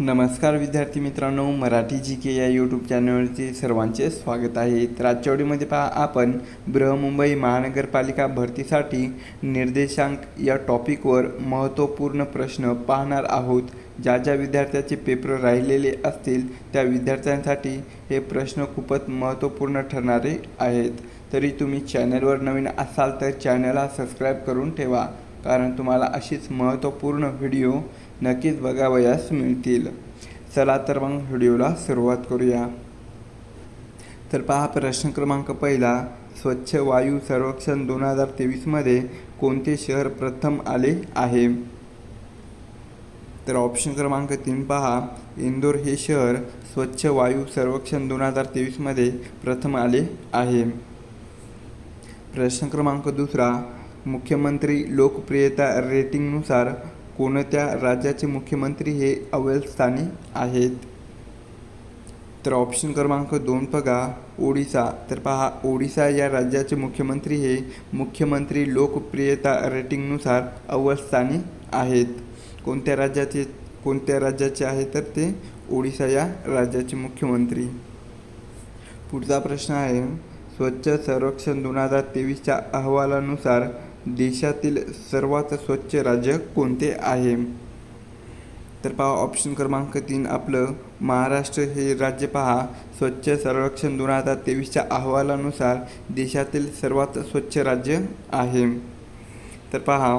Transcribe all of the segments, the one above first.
नमस्कार विद्यार्थी मित्रांनो मराठी जी के या यूट्यूब चॅनलवरचे सर्वांचे स्वागत आहे. तर पहा आपण बृहमुंबई महानगरपालिका भरतीसाठी निर्देशांक या टॉपिकवर महत्त्वपूर्ण प्रश्न पाहणार आहोत. ज्या ज्या विद्यार्थ्याचे पेपर राहिलेले असतील त्या विद्यार्थ्यांसाठी हे प्रश्न खूपच महत्त्वपूर्ण ठरणारे आहेत. तरी तुम्ही चॅनलवर नवीन असाल तर चॅनलला सबस्क्राईब करून ठेवा. कारण तुम्हाला अशीच महत्त्वपूर्ण व्हिडिओ नक्कीच बघावयास मिळतील. चला तर मग व्हिडिओला सुरुवात करूया. तर पहा प्रश्न क्रमांक पहिला. स्वच्छ वायू सर्वेक्षण दोन हजार तेवीसमध्ये कोणते शहर प्रथम आले आहे? तर ऑप्शन क्रमांक तीन पहा. इंदोर हे शहर स्वच्छ वायू सर्वेक्षण दोन हजार तेवीसमध्ये प्रथम आले आहे. प्रश्न क्रमांक दुसरा. मुख्यमंत्री लोकप्रियता रेटिंगनुसार कोणत्या राज्याचे मुख्यमंत्री हे अव्वलस्थानी आहेत? तर ऑप्शन क्रमांक दोन बघा. ओडिसा. तर पहा ओडिसा या राज्याचे मुख्यमंत्री हे मुख्यमंत्री लोकप्रियता रेटिंगनुसार अव्वलस्थानी आहेत. कोणत्या राज्याचे कोणत्या राज्याचे आहे तर ते ओडिसा या राज्याचे मुख्यमंत्री. पुढचा प्रश्न आहे. स्वच्छ संरक्षण दोन हजार तेवीसच्या अहवालानुसार देशातील सर्वात स्वच्छ राज्य कोणते आहे? तर पहा ऑप्शन क्रमांक तीन आपलं. महाराष्ट्र हे राज्य पहा. स्वच्छ सर्वेक्षण दोन हजार तेवीसच्या अहवालानुसार देशातील सर्वात स्वच्छ राज्य आहे. तर पहा.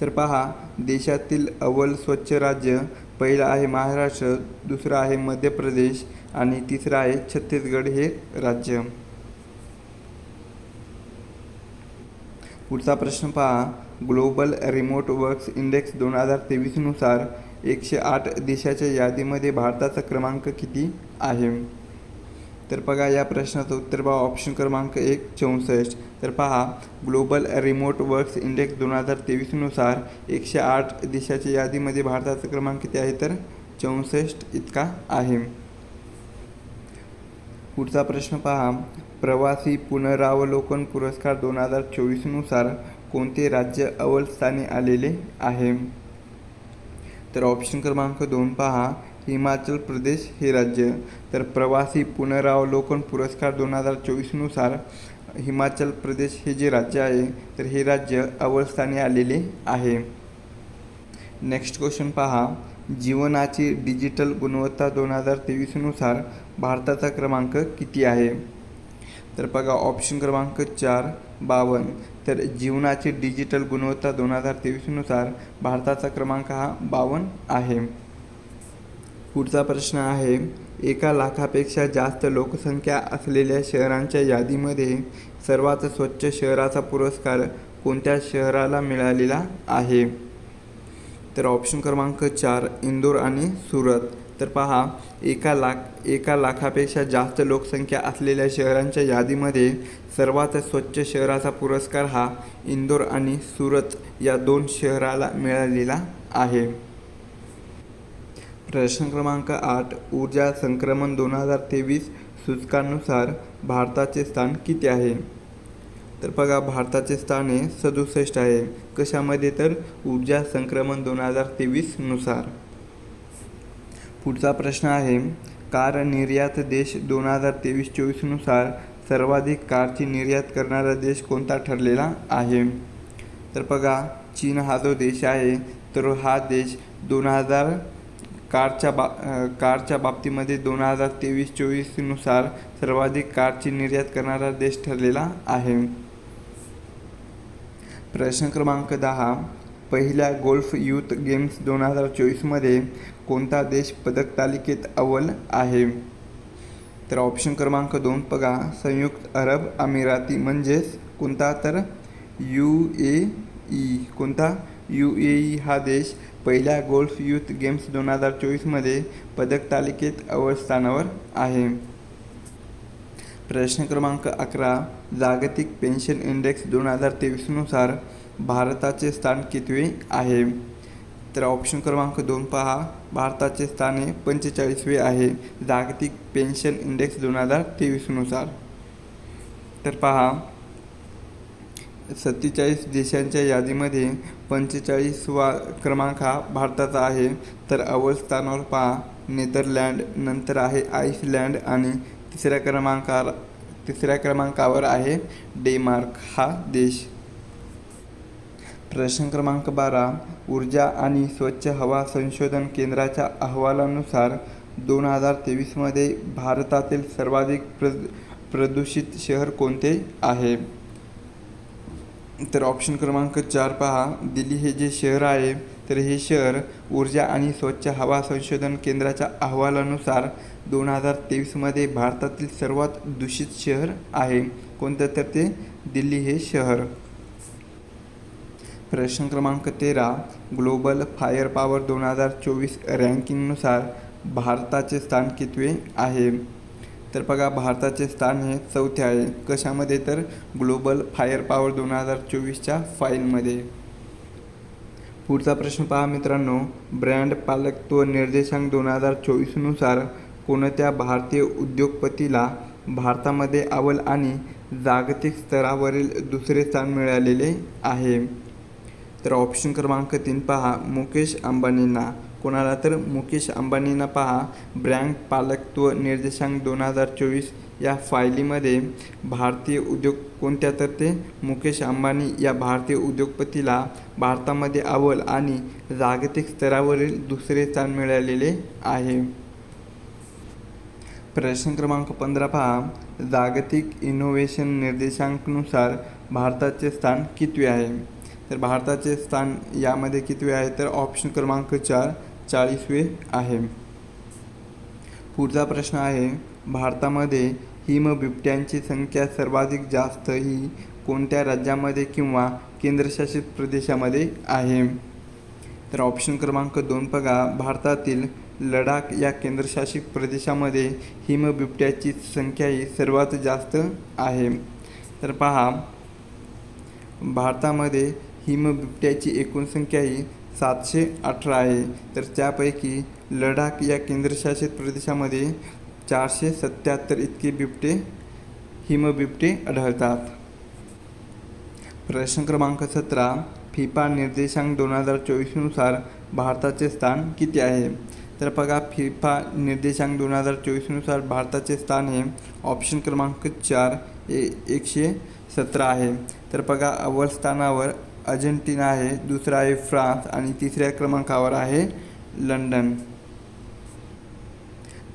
तर पहा देशातील अव्वल स्वच्छ राज्य पहिलं आहे महाराष्ट्र दुसरं आहे मध्य प्रदेश आणि तिसरं आहे छत्तीसगड हे राज्य. पुढचा प्रश्न पहा. ग्लोबल रिमोट वर्क्स इंडेक्स दोन हजार तेवीसनुसार एकशे आठ देशाच्या यादीमध्ये भारताचा क्रमांक किती आहे? तर बघा या प्रश्नाचं उत्तर पहा. ऑप्शन क्रमांक एक चौसष्ट. तर पहा ग्लोबल रिमोट वर्क्स इंडेक्स दोन हजार तेवीसनुसार एकशे आठ देशाच्या यादीमध्ये भारताचा क्रमांक किती आहे? तर चौसष्ट इतका आहे. पुढचा प्रश्न पहा. प्रवासी पुनरावलोकन पुरस्कार दोन हजार चोवीसनुसार कोणते राज्य अव्वल स्थानी आलेले आहे? तर ऑप्शन क्रमांक दोन पहा. हिमाचल प्रदेश हे राज्य. तर प्रवासी पुनरावलोकन पुरस्कार दोन हजार चोवीसनुसार हिमाचल प्रदेश हे जे राज्य आहे तर हे राज्य अव्वलस्थानी आलेले आहे. नेक्स्ट क्वेश्चन पहा. जीवनाची डिजिटल गुणवत्ता दोन हजार तेवीसनुसार भारताचा क्रमांक किती आहे? तर बघा ऑप्शन क्रमांक चार बावन्न. तर जीवनाची डिजिटल गुणवत्ता दोन हजार तेवीसनुसार भारताचा क्रमांक हा बावन्न आहे. पुढचा प्रश्न आहे एका लाखापेक्षा जास्त लोकसंख्या असलेल्या शहरांच्या यादीमध्ये सर्वात स्वच्छ शहराचा पुरस्कार कोणत्या शहराला मिळालेला आहे? तर ऑप्शन क्रमांक चार इंदोर आणि सुरत. तर पहा एका लाख एका लाखापेक्षा जास्त लोकसंख्या असलेल्या शहरांच्या यादीमध्ये सर्वात स्वच्छ शहराचा पुरस्कार हा इंदोर आणि सुरत या दोन शहराला मिळालेला आहे. प्रश्न क्रमांक आठ ऊर्जा संक्रमण दोन हजार तेवीस सूचकांनुसार भारताचे स्थान किती आहे? तर बघा भारताचे स्थान हे सदुसष्ट आहे. कशामध्ये तर? ऊर्जा संक्रमण दोन हजार तेवीसनुसार पुढचा प्रश्न आहे कार निर्यात देश दोन हजार तेवीस चोवीसनुसार सर्वाधिक कारची निर्यात करणारा देश कोणता ठरलेला आहे? तर बघा चीन हा जो देश आहे तर हा देश दोन हजार कारच्या बा कारच्या बाबतीमध्ये दोन हजार तेवीस चोवीसनुसार सर्वाधिक कारची निर्यात करणारा देश ठरलेला आहे. प्रश्न क्रमांक दहा पहिल्या गोल्फ यूथ गेम्स दोन हजार चोवीसमध्ये कोणता देश पदक तालिकेत अव्वल आहे? तर ऑप्शन क्रमांक दोन बघा. संयुक्त अरब अमिराती म्हणजेच कोणता? तर यू ए ई. कोणता? यू ए ई हा देश पहिल्या गोल्फ यूथ गेम्स दोन हजार चोवीसमध्ये पदक तालिकेत अव्वल स्थानावर आहे. प्रश्न क्रमांक अकरा. जागतिक पेन्शन इंडेक्स दोन हजार तेवीसनुसार भारताचे स्थान कितवे आहे? तर ऑप्शन क्रमांक दोन पहा. भारताचे स्थान हे पंचेचाळीसवे आहे. जागतिक पेन्शन इंडेक्स दोन हजार तेवीसनुसार तर पहा. सत्तेचाळीस देशांच्या यादीमध्ये पंचेचाळीसवा क्रमांक हा भारताचा आहे. तर अव्वल स्थानावर पहा. नेदरलँड नंतर आहे आईसलँड आणि तिसऱ्या क्रमांका तिसऱ्या क्रमांकावर आहे डेन्मार्क हा देश. प्रश्न क्रमांक बारा ऊर्जा आणि स्वच्छ हवा संशोधन केंद्राच्या अहवालानुसार दोन हजार तेवीसमध्ये भारतातील सर्वाधिक प्र प्रदूषित शहर कोणते आहे? तर ऑप्शन क्रमांक चार पहा. दिल्ली हे जे शहर आहे तर हे शहर ऊर्जा आणि स्वच्छ हवा संशोधन केंद्राच्या अहवालानुसार दोन हजार तेवीसमध्ये भारतातील सर्वात दूषित शहर आहे. कोणतं? तर ते दिल्ली हे शहर. प्रश्न क्रमांक तेरा ग्लोबल फायर पॉवर दोन हजार चोवीस रँकिंगनुसार भारताचे स्थान कितवे आहे? तर बघा भारताचे स्थान हे चौथे आहे. कशामध्ये? तर ग्लोबल फायर पॉवर दोन हजार चोवीसच्या फाईलमध्ये. पुढचा प्रश्न पहा मित्रांनो. ब्रँड पालकत्व निर्देशांक दोन हजार चोवीसनुसार कोणत्या भारतीय उद्योगपतीला भारतामध्ये अव्वल आणि जागतिक स्तरावरील दुसरे स्थान मिळालेले आहे? तर ऑप्शन क्रमांक तीन पहा मुकेश अंबानींना. कोणाला तर मुकेश अंबानींना पहा. ब्रँड पालकत्व निर्देशांक दोन हजार चोवीस या फायलीमध्ये भारतीय उद्योग कोणत्या तर ते? मुकेश अंबानी या भारतीय उद्योगपतीला भारतामध्ये अव्वल आणि जागतिक स्तरावरील दुसरे स्थान मिळालेले आहे. प्रश्न क्रमांक पंधरा पहा. जागतिक इनोव्हेशन निर्देशांकनुसार भारताचे स्थान कितवे आहे? तर भारताचे स्थान यामध्ये कितवे आहे? तर ऑप्शन क्रमांक चार चाळीसवे आहे. पुढचा प्रश्न आहे भारतामध्ये हिमबिबट्यांची संख्या सर्वाधिक जास्त ही कोणत्या राज्यामध्ये किंवा केंद्रशासित प्रदेशामध्ये आहे? तर ऑप्शन क्रमांक दोन बघा. भारतातील लडाख या केंद्रशासित प्रदेशामध्ये हिमबिबट्याची संख्या ही सर्वात जास्त आहे. तर पहा भारतामध्ये हिमबिबट्याची एकूण संख्या ही सातशे अठरा आहे. तर त्यापैकी लडाख या केंद्रशासित प्रदेशामध्ये चारशे सत्याहत्तर इतके बिबटे हिमबिबटे आढळतात. प्रश्न क्रमांक सतरा फिफा निर्देशांक दोन हजार चोवीसनुसार भारताचे स्थान किती आहे? तर बघा फिफा निर्देशांक दोन हजार चोवीसनुसार भारताचे स्थान हे ऑप्शन क्रमांक चार ए एकशे सतरा आहे. तर बघा अव्वल स्थानावर अर्जेंटिना आहे दुसरा आहे फ्रान्स आणि तिसऱ्या क्रमांकावर आहे लंडन.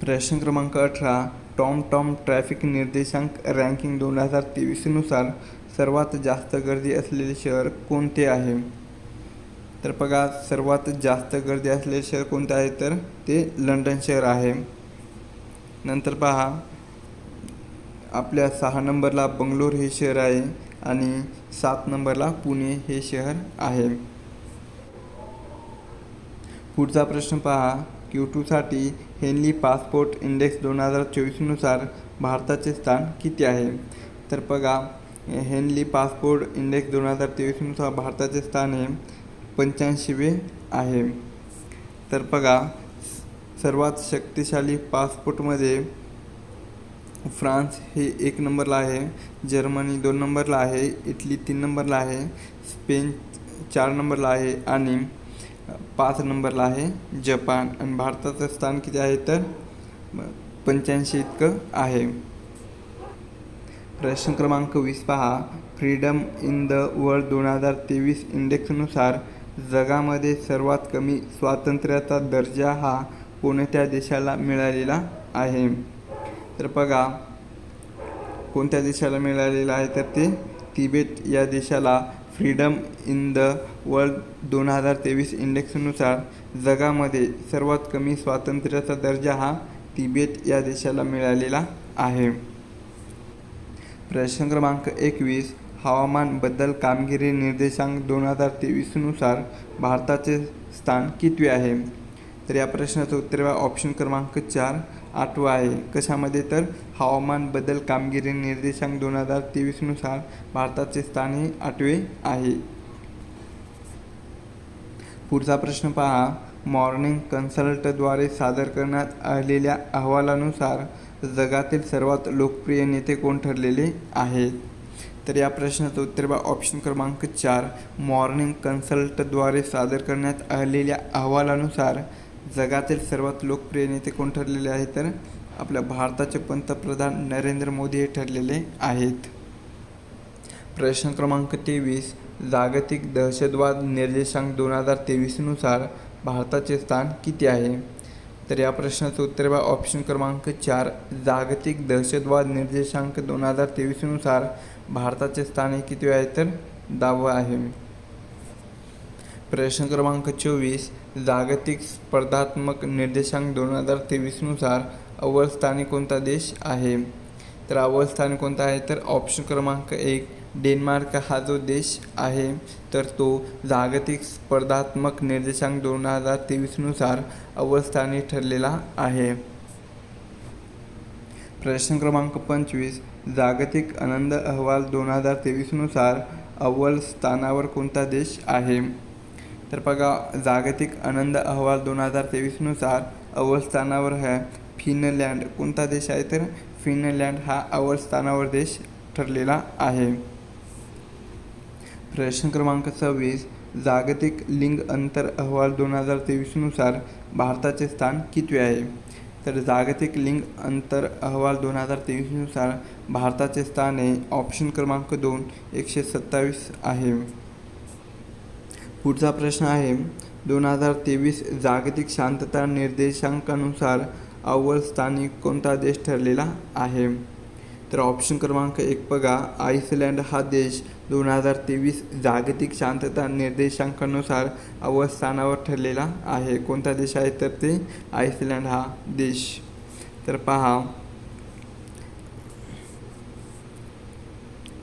प्रश्न क्रमांक अठरा टॉम टॉम ट्रॅफिक निर्देशांक रँकिंग दोन हजार तेवीसनुसार सर्वात जास्त गर्दी असलेले शहर कोणते आहे? तर बघा सर्वात जास्त गर्दी असलेले शहर कोणते आहे? तर ते लंडन शहर आहे. नंतर पहा आपल्या सहा नंबरला बंगलोर हे शहर आहे. आणि सात नंबरला पुणे हे शहर आहे. पुढचा प्रश्न पहा. क्यू टूसाठी हेनली पासपोर्ट इंडेक्स दोन हजार चोवीसनुसार भारताचे स्थान किती आहे? तर बघा हेनली पासपोर्ट इंडेक्स दोन हजार तेवीसनुसार भारताचे स्थान हे पंच्याऐंशीवे आहे. तर बघा सर्वात शक्तिशाली पासपोर्टमध्ये फ्रान्स हे एक नंबरला आहे जर्मनी दोन नंबरला आहे इटली तीन नंबरला आहे स्पेन चार नंबरला आहे आणि पाच नंबरला आहे जपान. आणि भारताचं स्थान किती आहे तर पंच्याऐंशी इतकं आहे. प्रश्न क्रमांक वीस पहा. फ्रीडम इन द वर्ल्ड दोन हजार तेवीस इंडेक्सनुसार जगामध्ये सर्वात कमी स्वातंत्र्याचा दर्जा हा कोणत्या देशाला मिळालेला आहे? तर बघा कोणत्या देशाला मिळालेला आहे तर ते तिबेट या देशाला फ्रीडम इन द वर्ल्ड दोन हजार तेवीस इंडेक्सनुसार जगामध्ये सर्वात कमी स्वातंत्र्याचा दर्जा हा तिबेट या देशाला मिळालेला आहे. प्रश्न क्रमांक एकवीस हवामान बदल कामगिरी निर्देशांक दोन हजार तेवीसनुसार भारताचे स्थान कितवे आहे? तर या प्रश्नाचं उत्तर ऑप्शन क्रमांक चार आठवा आहे. कशामध्ये? तर हवामान बदल कामगिरी निर्देशांक दोन हजार तेवीसनुसार भारताचे स्थान हे आठवे आहे. पुढचा प्रश्न पहा. मॉर्निंग कन्सल्टद्वारे सादर करण्यात आलेल्या अहवालानुसार जगातील सर्वात लोकप्रिय नेते कोण ठरलेले आहेत? तर या प्रश्नाचं उत्तर बा ऑप्शन क्रमांक चार. मॉर्निंग कन्सल्टद्वारे सादर करण्यात आलेल्या अहवालानुसार जगातील सर्वात लोकप्रिय नेते कोण ठरलेले आहेत तर आपल्या भारताचे पंतप्रधान नरेंद्र मोदी हे ठरलेले आहेत. प्रश्न क्रमांक तेवीस जागतिक दहशतवाद निर्देशांक दोन हजार तेवीसनुसार भारताचे स्थान किती आहे? तर या प्रश्नाचं उत्तर बा ऑप्शन क्रमांक चार जागतिक दहशतवाद निर्देशांक दोन हजार तेवीसनुसार भारताचे स्थान हे किती आहे? तर दहावं आहे. प्रश्न क्रमांक चोवीस जागतिक स्पर्धात्मक निर्देशांक दोन हजार तेवीसनुसार अव्वल स्थानी कोणता देश आहे? तर अव्वल स्थानी कोणता आहे? तर ऑप्शन क्रमांक एक डेन्मार्क हा जो देश आहे तर तो जागतिक स्पर्धात्मक निर्देशांक दोन हजार तेवीसनुसार अव्वल स्थानी ठरलेला आहे. प्रश्न क्रमांक पंचवीस जागतिक आनंद अहवाल दोन हजार तेवीसनुसार अव्वल स्थानावर कोणता देश आहे? तर बघा जागतिक आनंद अहवाल दोन हजार तेवीसनुसार अव्वल स्थानावर आहे. फिनलँड कोणता देश आहे? तर फिनलँड हा अव्वल स्थानावर देश ठरलेला आहे. प्रश्न क्रमांक सव्वीस जागतिक लिंग अंतर अहवाल दोन हजार तेवीसनुसार भारताचे स्थान कितवे आहे? तर जागतिक लिंग अंतर अहवाल दोन हजार तेवीसनुसार भारताचे स्थान हे ऑप्शन क्रमांक दोन एकशे सत्तावीस आहे. पुढचा प्रश्न आहे. दोन हजार तेवीस जागतिक शांतता निर्देशांकानुसार अव्वल स्थानी कोणता देश ठरलेला आहे? तर ऑप्शन क्रमांक एक बघा. आईसलँड हा देश दोन हजार तेवीस जागतिक शांतता निर्देशांकानुसार अव्वल स्थानावर ठरलेला आहे. कोणता देश आहे तर ते? आईसलँड हा देश. तर पहा.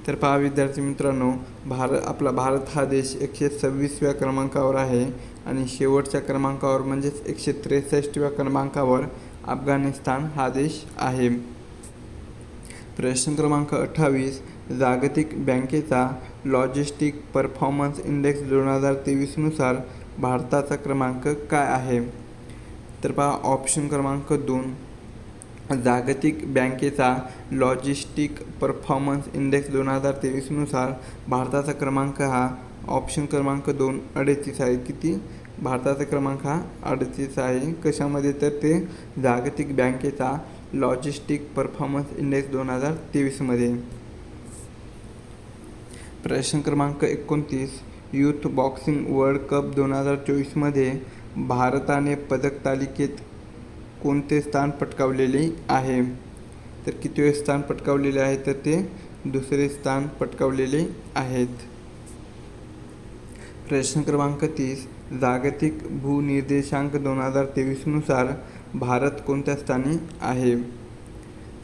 तर पहा विद्यार्थी मित्रांनो भारत आपला भारत हा देश एकशे सव्वीसव्या क्रमांकावर आहे आणि शेवटच्या क्रमांकावर म्हणजेच एकशे त्रेसष्टव्या क्रमांकावर अफगाणिस्तान हा देश आहे. प्रश्न क्रमांक अठ्ठावीस जागतिक बँकेचा लॉजिस्टिक परफॉर्मन्स इंडेक्स दोन हजार तेवीसनुसार भारताचा क्रमांक काय आहे? तर पहा ऑप्शन क्रमांक दोन जागतिक बँकेचा लॉजिस्टिक परफॉर्मन्स इंडेक्स दोन हजार तेवीसनुसार भारताचा क्रमांक हा ऑप्शन क्रमांक दोन अडतीस आहे. किती? भारताचा क्रमांक हा अडतीस आहे. कशामध्ये? तर ते जागतिक बँकेचा लॉजिस्टिक परफॉर्मन्स इंडेक्स दोन हजार तेवीसमध्ये. प्रश्न क्रमांक एकोणतीस. यूथ बॉक्सिंग वर्ल्ड कप दोन हजार चोवीसमध्ये भारताने पदक तालिकेत कोणते स्थान पटकावलेले आहे? तर कितवे स्थान पटकावलेले आहे? तर ते दुसरे स्थान पटकावलेले आहेत. प्रश्न क्रमांक तीस. जागतिक भूनिर्देशांक दोन हजार तेवीसनुसार भारत कोणत्या स्थानी आहे?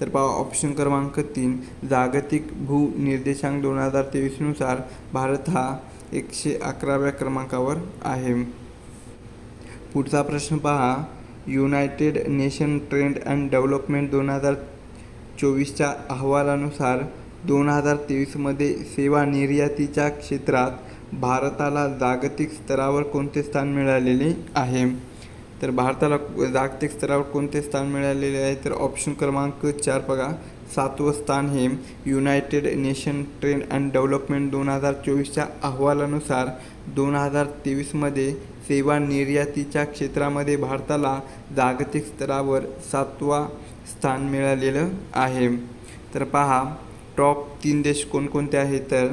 तर पहा ऑप्शन क्रमांक तीन. जागतिक भूनिर्देशांक दोन हजार तेवीसनुसार भारत हा एकशे अकराव्या क्रमांकावर आहे. पुढचा प्रश्न पहा. United Nation trend and development दोन हजार चोवीसच्या अहवालानुसार दोन हजार तेवीसमध्ये सेवा निर्यातीच्या क्षेत्रात भारताला जागतिक स्तरावर कोणते स्थान मिळालेले आहे? तर भारताला जागतिक स्तरावर कोणते स्थान मिळालेले आहे? तर ऑप्शन क्रमांक चार बघा. सातवं स्थान हे United Nation trade and development दोन हजार चोवीसच्या अहवालानुसार दोन हजार तेवीसमध्ये सेवा निर्यातीच्या क्षेत्रामध्ये भारताला जागतिक स्तरावर सातवा स्थान मिळालेलं आहे. तर पहा टॉप तीन देश कोणकोणते आहेत तर?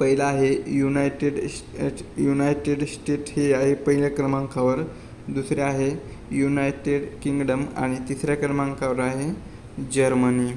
पहिला आहे युनायटेड युनायटेड स्टेट हे आहे पहिल्या क्रमांकावर. दुसरे आहे युनायटेड किंगडम आणि तिसऱ्या क्रमांकावर आहे जर्मनी